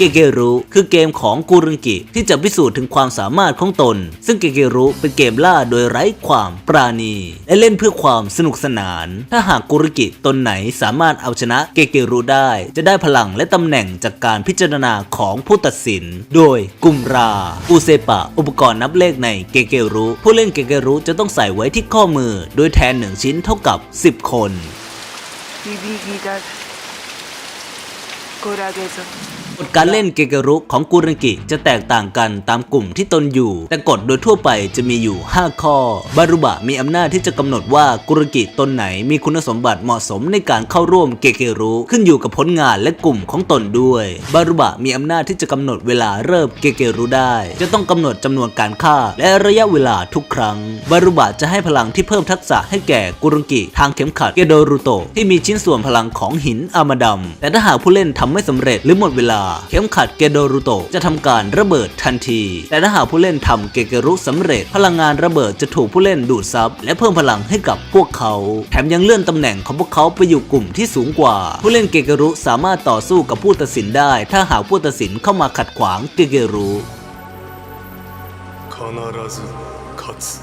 เกเกรุคือเกมของกูรุงกิที่จะพิสูจน์ถึงความสามารถของตน ซึ่งเกเกรุเป็นเกมล่าโดยไร้ความปราณี และเล่นเพื่อความสนุกสนาน ถ้าหากกูรุกิตนไหนสามารถเอาชนะเกเกรุได้ จะได้พลังและตำแหน่งจากการพิจารณาของผู้ตัดสิน โดยกุมราอุเซปะ อุปกรณ์นับเลขในเกเกรุผู้เล่นเกเกรุจะต้องใส่ไว้ที่ข้อมือ โดยแทนหนึ่งชิ้นเท่ากับ 10 คน비비기닥 고락에서 กฎการเล่นเกเกรุของกุรังกิจะแตกต่างกันตามกลุ่มที่ตนอยู่ แต่กฎโดยทั่วไปจะมีอยู่ 5 ข้อ บารุบะมีอำนาจที่จะกำหนดว่ากุรังกิตนไหนมีคุณสมบัติเหมาะสมในการเข้าร่วมเกเกรุขึ้นอยู่กับผลงานและกลุ่มของตนด้วย บารุบะมีอำนาจที่จะกำหนดเวลาเริ่มเกเกรุได้ จะต้องกำหนดจำนวนการฆ่า และระยะเวลาทุกครั้ง บารุบะจะให้พลังที่เพิ่มทักษะให้แก่กุรังกิทางเข็มขัดเกโดรุโตะที่มีชิ้นส่วนพลังของหินอามาดัมแต่ถ้าหากผู้เล่นทำไม่สำเร็จหรือหมดเวลาเข็มขัดเกโดรุโตะจะทำการระเบิดทันที แต่ถ้าหากผู้เล่นทำเกเกรุสำเร็จ พลังงานระเบิดจะถูกผู้เล่นดูดซับและเพิ่มพลังให้กับพวกเขา แถมยังเลื่อนตำแหน่งของพวกเขาไปอยู่กลุ่มที่สูงกว่า ผู้เล่นเกเกรุสามารถต่อสู้กับผู้ตัดสินได้ ถ้าหากผู้ตัดสินเข้ามาขัดขวางเกเกรุ 必ず勝つ